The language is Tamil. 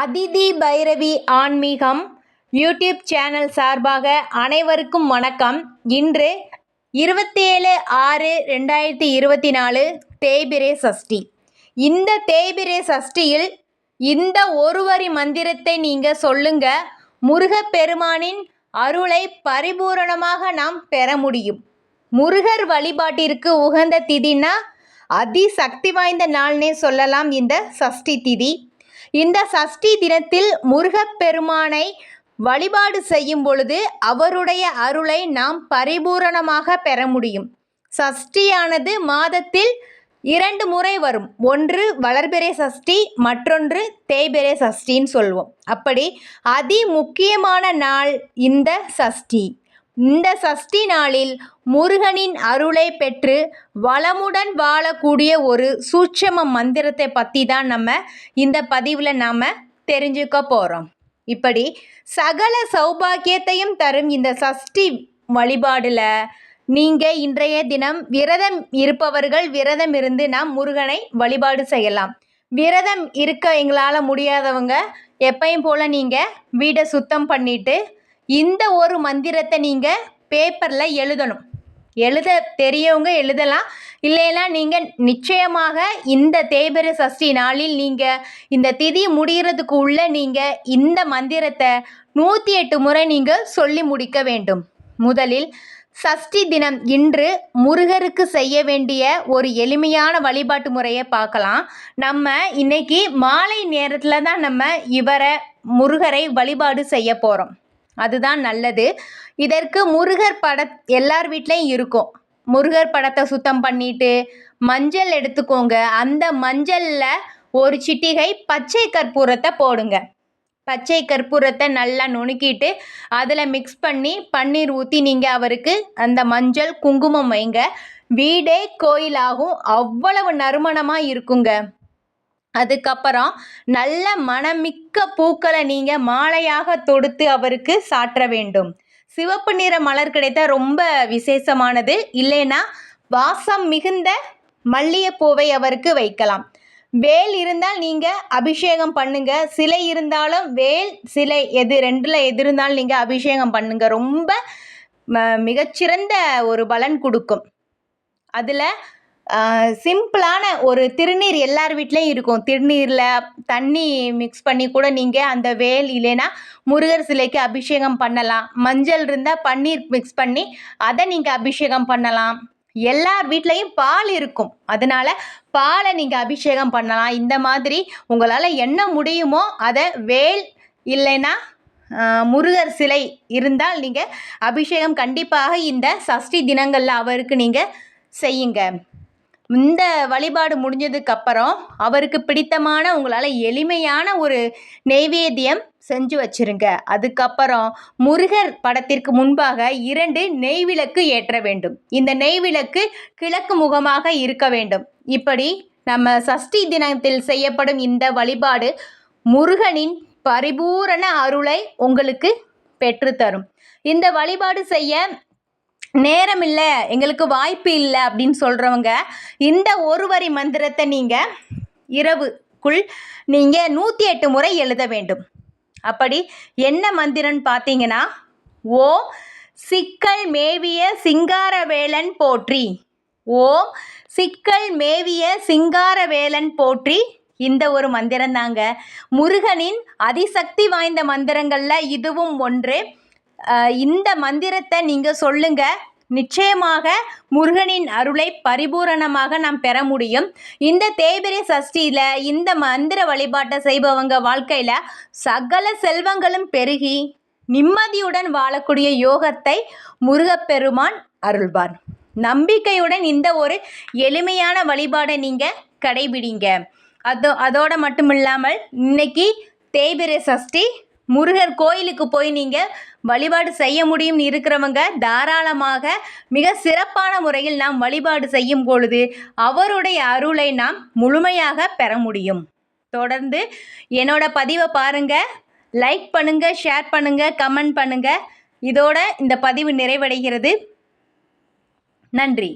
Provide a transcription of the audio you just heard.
அதிதி பைரவி ஆன்மீகம் யூடியூப் சேனல் சார்பாக அனைவருக்கும் வணக்கம். இன்று இருபத்தேழு ஆறு ரெண்டாயிரத்தி இருபத்தி நாலு தேய்பிரே சஷ்டி. இந்த தேய்பிரே சஷ்டியில் இந்த ஒரு வரி மந்திரத்தை நீங்கள் சொல்லுங்க. முருகப்பெருமானின் அருளை பரிபூரணமாக நாம் பெற முடியும். முருகர் வழிபாட்டிற்கு உகந்த திதினா அதி சக்தி வாய்ந்த நாள்னே சொல்லலாம் இந்த சஷ்டி திதி. இந்த சஷ்டி தினத்தில் முருகப்பெருமானை வழிபாடு செய்யும் பொழுது அவருடைய அருளை நாம் பரிபூரணமாக பெற முடியும். சஷ்டியானது மாதத்தில் இரண்டு முறை வரும். ஒன்று வளர்பிறை சஷ்டி மற்றொன்று தேய்பிறை சஷ்டின்னு சொல்லுவோம் அப்படி அதி முக்கியமான நாள் இந்த சஷ்டி. இந்த சஷ்டி நாளில் முருகனின் அருளை பெற்று வளமுடன் வாழக்கூடிய ஒரு சூட்சம மந்திரத்தை பற்றி தான் நம்ம இந்த பதிவில் நாம் தெரிஞ்சுக்க போகிறோம் இப்படி சகல சௌபாக்கியத்தையும் தரும் இந்த சஷ்டி வழிபாடில் நீங்கள் இன்றைய தினம் விரதம் இருப்பவர்கள் விரதம் இருந்து நாம் முருகனை வழிபாடு செய்யலாம். விரதம் இருக்க எங்களால் முடியாதவங்க எப்பையும் போல் நீங்கள் வீடை சுத்தம் பண்ணிவிட்டு இந்த ஒரு மந்திரத்தை நீங்கள் பேப்பரில் எழுதணும். எழுத தெரியவங்க எழுதலாம். இல்லைன்னா நீங்கள் நிச்சயமாக இந்த தேய்பிர சஷ்டி நாளில் நீங்கள் இந்த திதி முடிகிறதுக்கு உள்ள நீங்கள் இந்த மந்திரத்தை நூற்றி எட்டு முறை நீங்கள் சொல்லி முடிக்க வேண்டும். முதலில் சஷ்டி தினம் இன்று முருகருக்கு செய்ய வேண்டிய ஒரு எளிமையான வழிபாட்டு முறையை பார்க்கலாம். நம்ம இன்னைக்கு மாலை நேரத்தில் தான் நம்ம இவரை முருகரை வழிபாடு செய்ய போகிறோம் அதுதான் நல்லது. இதற்கு முருகர் பட எல்லார் வீட்லேயும் இருக்கும். முருகர் படத்தை சுத்தம் பண்ணிட்டு மஞ்சள் எடுத்துக்கோங்க. அந்த மஞ்சளில் ஒரு சிட்டிகை பச்சை கற்பூரத்தை போடுங்க. பச்சை கற்பூரத்தை நல்லா நுணுக்கிட்டு அதில் மிக்ஸ் பண்ணி பன்னீர் ஊற்றி நீங்கள் அவருக்கு அந்த மஞ்சள் குங்குமம் வைங்க. வீடே கோயிலாகும். அவ்வளவு நறுமணமாக இருக்குங்க. அதுக்கப்புறம் நல்ல மணமிக்க பூக்களை நீங்கள் மாலையாக தொடுத்து அவருக்கு சாற்ற வேண்டும். சிவப்பு நிற மலர் கிடைத்தால் ரொம்ப விசேஷமானது. இல்லைன்னா வாசம் மிகுந்த மல்லிகைப்பூவை அவருக்கு வைக்கலாம். வேல் இருந்தால் நீங்கள் அபிஷேகம் பண்ணுங்க. சிலை இருந்தாலும் வேல் சிலை எது ரெண்டில் எது இருந்தாலும் நீங்கள் அபிஷேகம் பண்ணுங்க. ரொம்ப மிகச்சிறந்த ஒரு பலன் கொடுக்கும். அதில் சிம்பிளான ஒரு திருநீர் எல்லார் வீட்லேயும் இருக்கும். திருநீரில் தண்ணி மிக்ஸ் பண்ணி கூட நீங்கள் அந்த வேல் இல்லைன்னா முருகர் சிலைக்கு அபிஷேகம் பண்ணலாம். மஞ்சள் இருந்தால் பன்னீர் மிக்ஸ் பண்ணி அதை நீங்கள் அபிஷேகம் பண்ணலாம். எல்லார் வீட்லேயும் பால் இருக்கும். அதனால் பாலை நீங்கள் அபிஷேகம் பண்ணலாம். இந்த மாதிரி உங்களால் என்ன முடியுமோ அதை வேல் இல்லைன்னா முருகர் சிலை இருந்தால் நீங்கள் அபிஷேகம் கண்டிப்பாக இந்த சஷ்டி தினங்களில் அவருக்கு நீங்கள் செய்யுங்க. இந்த வழிபாடு முடிஞ்சதுக்கப்புறம் அவருக்கு பிடித்தமான உங்களால் எளிமையான ஒரு நெய்வேத்தியம் செஞ்சு வச்சுருங்க. அதுக்கப்புறம் முருகர் படத்திற்கு முன்பாக இரண்டு நெய்விளக்கு ஏற்ற வேண்டும். இந்த நெய்விளக்கு கிழக்கு முகமாக இருக்க வேண்டும். இப்படி நம்ம சஷ்டி தினத்தில் செய்யப்படும் இந்த வழிபாடு முருகனின் பரிபூரண அருளை உங்களுக்கு பெற்றுத்தரும். இந்த வழிபாடு செய்ய நேரம் இல்லை எங்களுக்கு வாய்ப்பு இல்லை அப்படின்னு சொல்கிறவங்க இந்த ஒரு வரி மந்திரத்தை நீங்கள் இரவுக்குள் நீங்கள் நூற்றி எட்டு முறை எழுத வேண்டும். அப்படி என்ன மந்திரம்னு பார்த்தீங்கன்னா ஓ சிக்கல் மேவிய சிங்காரவேலன் போற்றி. ஓம் சிக்கல் மேவிய சிங்காரவேலன் போற்றி. இந்த ஒரு மந்திரம் தாங்க முருகனின் அதிசக்தி வாய்ந்த மந்திரங்களில் இதுவும் ஒன்று. இந்த மந்திரத்தை நீங்கள் சொல்லுங்க. நிச்சயமாக முருகனின் அருளை பரிபூரணமாக நாம் பெற முடியும். இந்த தேய்பிரை சஷ்டியில் இந்த மந்திர வழிபாட்டை செய்பவங்க வாழ்க்கையில் சகல செல்வங்களும் பெருகி நிம்மதியுடன் வாழக்கூடிய யோகத்தை முருகப்பெருமான் அருள்வார். நம்பிக்கையுடன் இந்த ஒரு எளிமையான வழிபாடை நீங்கள் கடைபிடிங்க. அதோ அதோடு மட்டும் இல்லாமல் இன்னைக்கு தேய்பிரை சஷ்டி முருகர் கோயிலுக்கு போய் நீங்கள் வழிபாடு செய்ய முடியும்னு இருக்கிறவங்க தாராளமாக மிக சிறப்பான முறையில் நாம் வழிபாடு செய்யும் பொழுது அவருடைய அருளை நாம் முழுமையாக பெற முடியும். தொடர்ந்து என்னோட பதிவை பாருங்கள் லைக் பண்ணுங்கள் ஷேர் பண்ணுங்கள் கமெண்ட் பண்ணுங்கள் இதோட இந்த பதிவு நிறைவடைகிறது. நன்றி.